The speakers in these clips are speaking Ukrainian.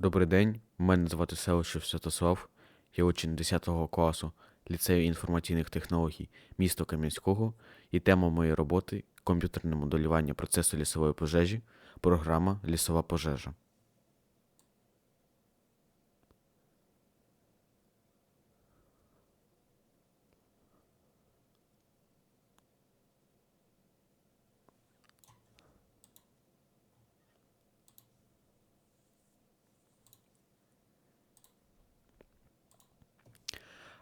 Добрий день, мене звати Селищев Святослав, я учень 10 класу ліцею інформаційних технологій міста Кам'янського, і тема моєї роботи комп'ютерне моделювання процесу лісової пожежі, програма Лісова пожежа.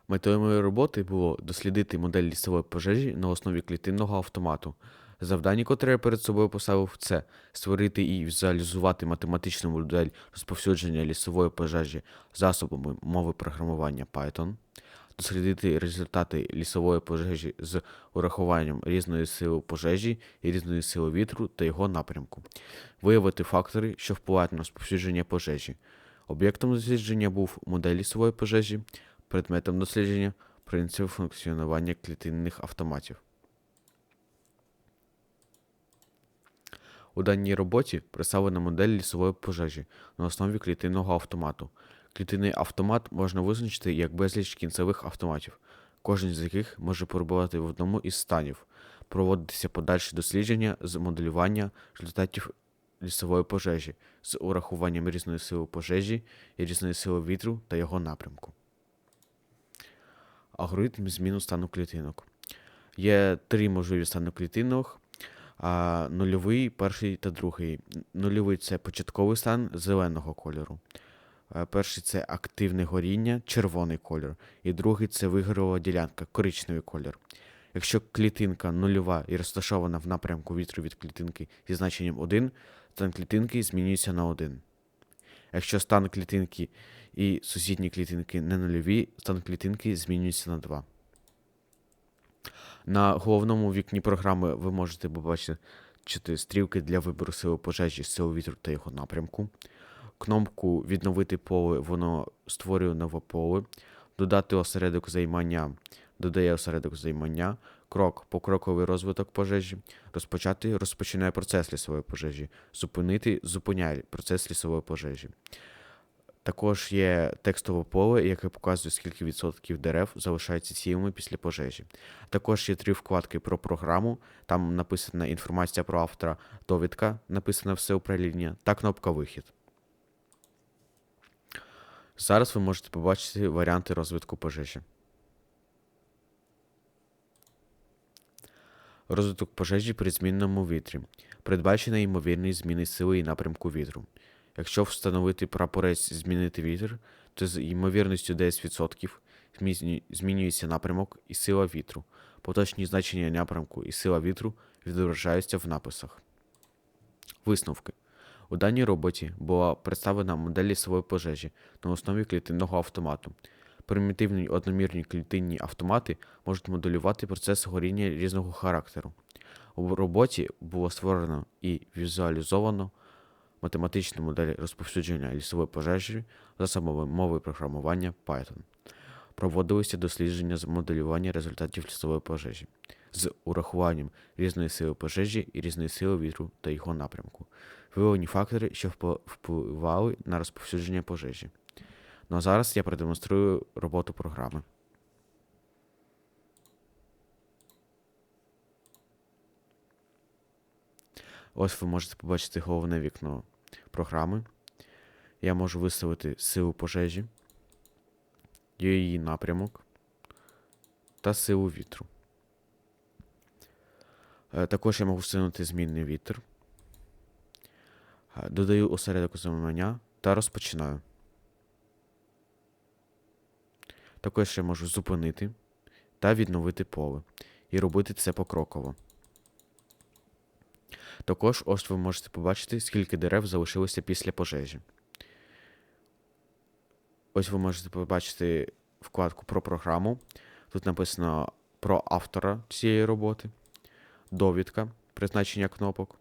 Метою моєї роботи було дослідити модель лісової пожежі на основі клітинного автомату. Завдання, котре я перед собою поставив, це створити і візуалізувати математичну модель розповсюдження лісової пожежі засобами мови програмування Python, дослідити результати лісової пожежі з урахуванням різної сили пожежі і різної сили вітру та його напрямку, виявити фактори, що впливають на розповсюдження пожежі. Об'єктом дослідження був модель лісової пожежі, предметом дослідження принцип функціонування клітинних автоматів. У даній роботі представлена модель лісової пожежі на основі клітинного автомату. Клітинний автомат можна визначити як безліч кінцевих автоматів, кожен з яких може перебувати в одному із станів, проводитися подальші дослідження з моделювання результатів лісової пожежі з урахуванням різної сили пожежі і різної сили вітру та його напрямку. Алгоритм зміну стану клітинок. Є три можливі стани клітинок. Нульовий, перший та другий. Нульовий це початковий стан зеленого кольору. Е, Перший це активне горіння, червоний кольор. І другий це вигорова ділянка, коричневий кольор. Якщо клітинка нульова і розташована в напрямку вітру від клітинки зі значенням 1, стан клітинки змінюється на 1. Якщо стан клітинки і сусідні клітинки не нульові, стан клітинки змінюється на 2. На головному вікні програми ви можете побачити стрілки для вибору сили пожежі, сили вітру та його напрямку. Кнопку Відновити поле воно створює нове поле. Додати осередок займання додає осередок займання. Крок покроковий розвиток пожежі. Розпочати розпочинає процес лісової пожежі. Зупинити зупиняє процес лісової пожежі. Також є текстове поле, яке показує, скільки відсотків дерев залишаються цілими після пожежі. Також є три вкладки про програму. Там написана інформація про автора, довідка, написана все управління, та кнопка Вихід. Зараз ви можете побачити варіанти розвитку пожежі. Розвиток пожежі при змінному вітрі. Передбачена ймовірність зміни сили і напрямку вітру. Якщо встановити прапорець змінити вітер, то з ймовірністю 10% змінюється напрямок і сила вітру. Поточні значення напрямку і сила вітру відображаються в написах. Висновки. У даній роботі була представлена модель лісової пожежі на основі клітинного автомату. Примітивні одномірні клітинні автомати можуть моделювати процес горіння різного характеру. У роботі було створено і візуалізовано математичну модель розповсюдження лісової пожежі засобами мови програмування Python. Проводилися дослідження з моделювання результатів лісової пожежі з урахуванням різної сили пожежі і різної сили вітру та його напрямку. Виявлені фактори, що впливали на розповсюдження пожежі. Ну а зараз я продемонструю роботу програми. Ось ви можете побачити головне вікно програми. Я можу виставити силу пожежі, її напрямок та силу вітру. Е, Також я можу встановити змінний вітер. Е, Додаю осередок займання та розпочинаю. Також я можу зупинити та відновити поле. І робити це покроково. Також ось ви можете побачити, скільки дерев залишилося після пожежі. Ось ви можете побачити вкладку про програму. Тут написано про автора цієї роботи, довідка, призначення кнопок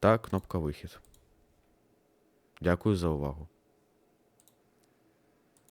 та кнопка вихід. Дякую за увагу.